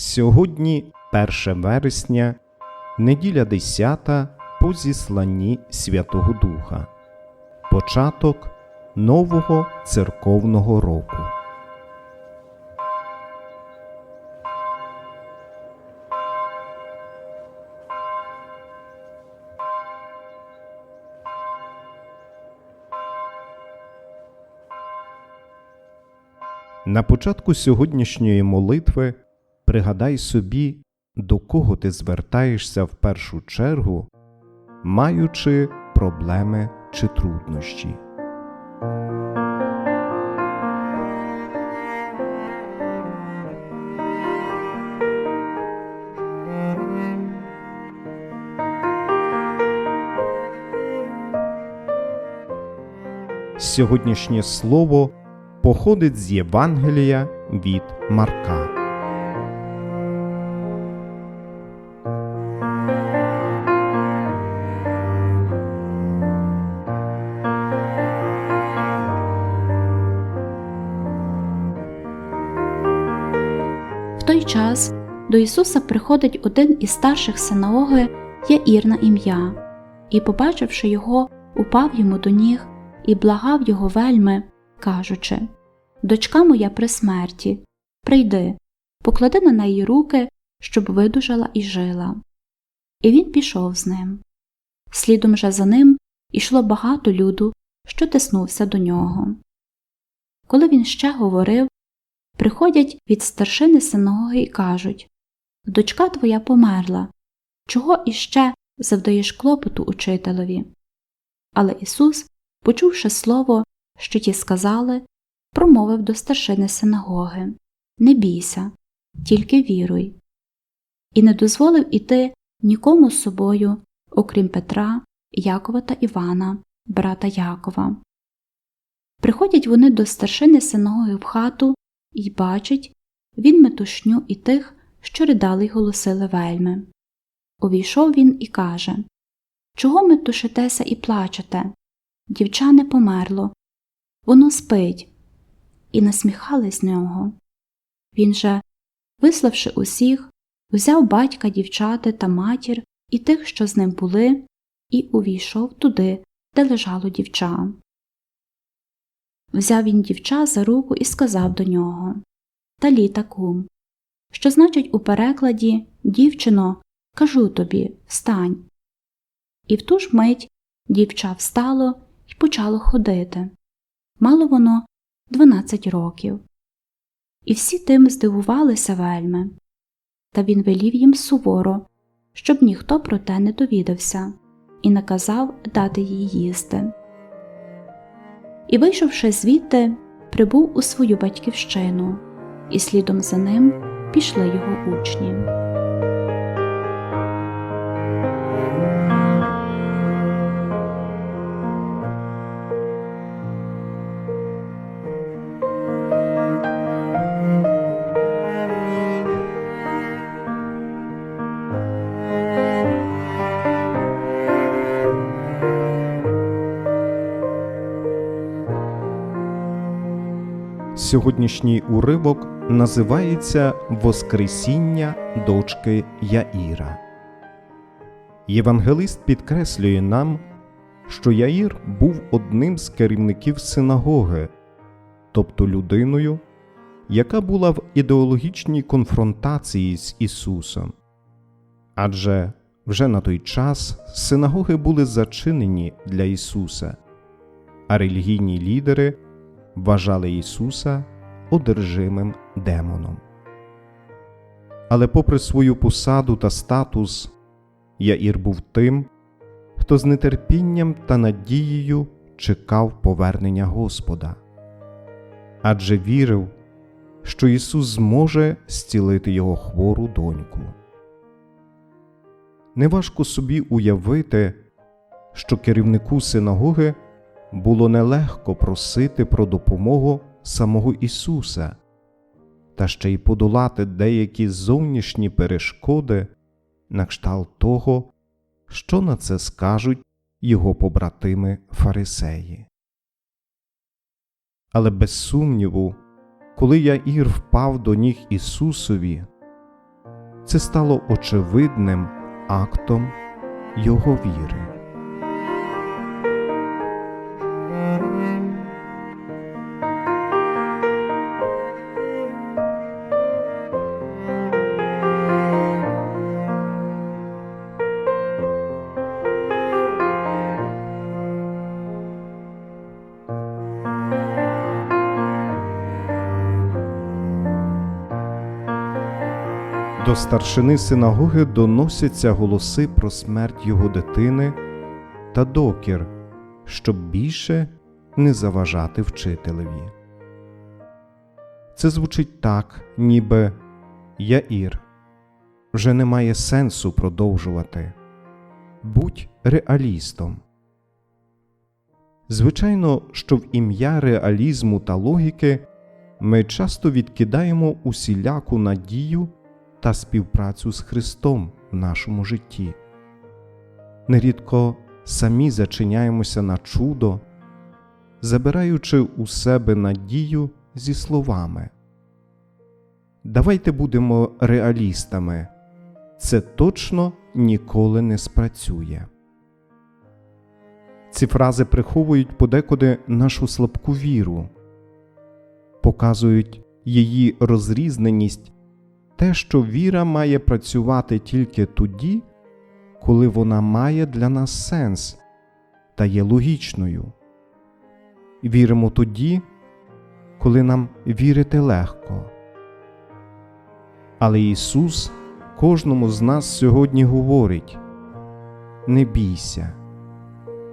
Сьогодні 1 вересня, неділя 10 по зісланні Святого Духа, початок нового церковного року. На початку сьогоднішньої молитви пригадай собі, до кого ти звертаєшся в першу чергу, маючи проблеми чи труднощі. Сьогоднішнє слово походить з Євангелія від Марка. Час до Ісуса приходить один із старших синагоги Яїр на ім'я, і, побачивши його, упав йому до ніг і благав його вельми, кажучи Дочка моя при смерті, прийди, поклади на неї руки, щоб видужала і жила. І він пішов з ним. Слідом же за ним ішло багато люду, що тиснувся до нього. Коли він ще говорив, приходять від старшини синагоги і кажуть Дочка твоя померла. Чого іще завдаєш клопоту учителеві? Але Ісус, почувши слово, що ті сказали, промовив до старшини синагоги Не бійся, тільки віруй. І не дозволив іти нікому з собою, окрім Петра, Якова та Івана, брата Якова. Приходять вони до старшини синагоги в хату і бачить він метушню і тих, що ридали й голосили вельми. Увійшов він і каже Чого ми тушитеся і плачете? Дівча не померло, воно спить. І насміхались нього. Він же, виславши усіх, взяв батька дівчати та матір і тих, що з ним були, і увійшов туди, де лежало дівча. Взяв він дівча за руку і сказав до нього Таліта кум, що значить у перекладі Дівчино, кажу тобі, встань. І в ту ж мить дівча встало і почало ходити. Мало воно дванадцять років. І всі тим здивувалися вельми. Та він велів їм суворо, щоб ніхто про те не довідався, і наказав дати їй їсти. І, вийшовши звідти, прибув у свою батьківщину, і слідом за ним пішли його учні. Сьогоднішній уривок називається Воскресіння дочки Яїра. Євангелист підкреслює нам, що Яїр був одним з керівників синагоги, тобто людиною, яка була в ідеологічній конфронтації з Ісусом. Адже вже на той час синагоги були зачинені для Ісуса, а релігійні лідери вважали Ісуса одержимим демоном. Але, попри свою посаду та статус, Яїр був тим, хто з нетерпінням та надією чекав повернення Господа, адже вірив, що Ісус зможе зцілити його хвору доньку. Неважко собі уявити, що керівнику синагоги було нелегко просити про допомогу самого Ісуса та ще й подолати деякі зовнішні перешкоди на кшталт того, що на це скажуть його побратими фарисеї. Але без сумніву, коли Яїр впав до ніг Ісусові, це стало очевидним актом його віри. До старшини синагоги доносяться голоси про смерть його дитини та докір, щоб більше не заважати вчителеві. Це звучить так, ніби Яїр. Вже немає сенсу продовжувати. Будь реалістом. Звичайно, що в ім'я реалізму та логіки ми часто відкидаємо усіляку надію та співпрацю з Христом в нашому житті. Нерідко самі зачиняємося на чудо, забираючи у себе надію зі словами. Давайте будемо реалістами. Це точно ніколи не спрацює. Ці фрази приховують подекуди нашу слабку віру, показують її розрізненість те, що віра має працювати тільки тоді, коли вона має для нас сенс та є логічною. Віримо тоді, коли нам вірити легко. Але Ісус кожному з нас сьогодні говорить не бійся,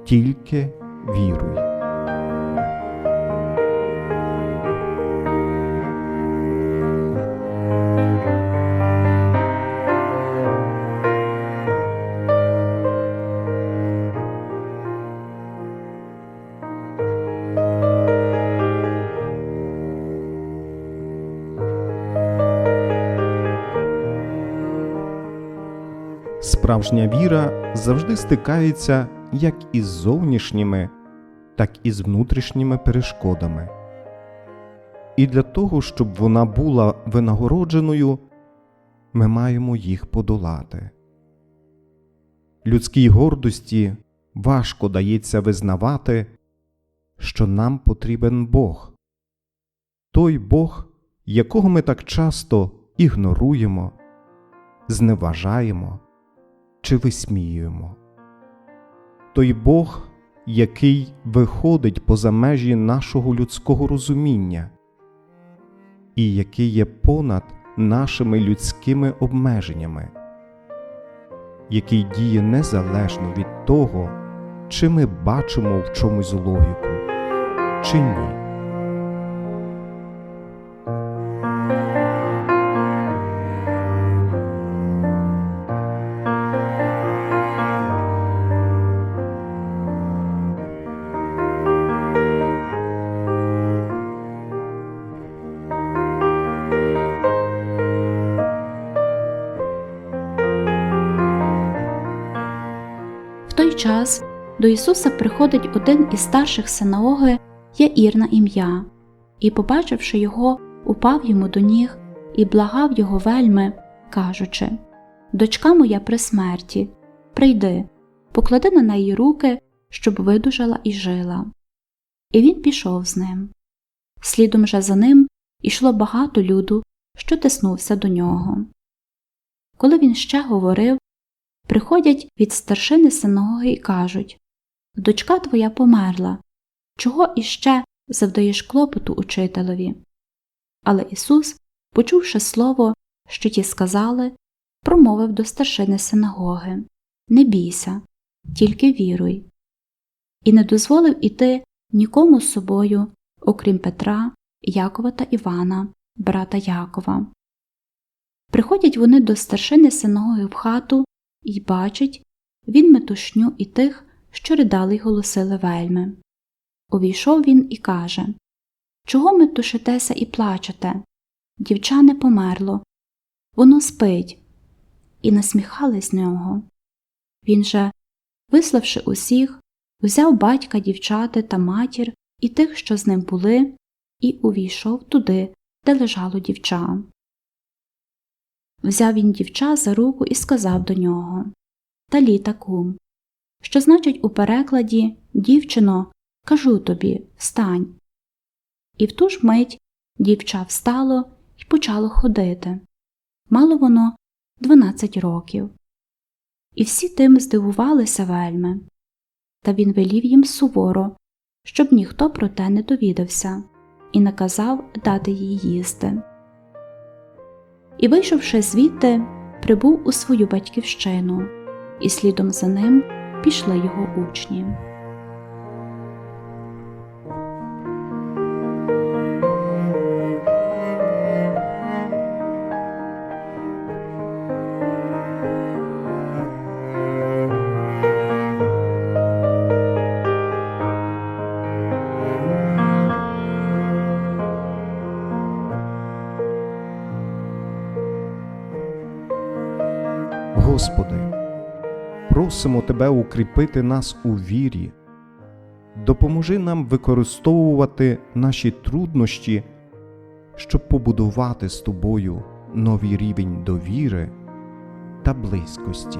тільки віруй. Справжня віра завжди стикається як із зовнішніми, так і з внутрішніми перешкодами. І для того, щоб вона була винагородженою, ми маємо їх подолати. Людській гордості важко дається визнавати, що нам потрібен Бог, той Бог, якого ми так часто ігноруємо, зневажаємо чи висміюємо. Той Бог, який виходить поза межі нашого людського розуміння і який є понад нашими людськими обмеженнями, який діє незалежно від того, чи ми бачимо в чомусь логіку, чи ні. Той час до Ісуса приходить один із старших синагоги Яїр на ім'я, і, побачивши його, упав йому до ніг і благав його вельми, кажучи Дочка моя при смерті, прийди, поклади на неї руки, щоб видужала і жила. І він пішов з ним. Слідом же за ним ішло багато люду, що тиснувся до нього. Коли він ще говорив, приходять від старшини синагоги і кажуть Дочка твоя померла. Чого іще завдаєш клопоту учителеві? Але Ісус, почувши слово, що ті сказали, промовив до старшини синагоги Не бійся, тільки віруй. І не дозволив іти нікому з собою, окрім Петра, Якова та Івана, брата Якова. Приходять вони до старшини синагоги в хату і бачить він метушню і тих, що ридали й голосили вельми. Увійшов він і каже Чого метушитеся і плачете? Дівча не померло, воно спить. І насміхались з нього. Він же, виславши усіх, взяв батька дівчати та матір і тих, що з ним були, і увійшов туди, де лежало дівча. Взяв він дівча за руку і сказав до нього Таліта кум, що значить у перекладі Дівчино, кажу тобі, встань. І в ту ж мить дівча встало і почало ходити. Мало воно дванадцять років. І всі тим здивувалися вельми. Та він велів їм суворо, щоб ніхто про те не довідався, і наказав дати їй їсти. І, вийшовши звідти, прибув у свою батьківщину, і слідом за ним пішли його учні. Господи, просимо Тебе укріпити нас у вірі, допоможи нам використовувати наші труднощі, щоб побудувати з Тобою новий рівень довіри та близькості.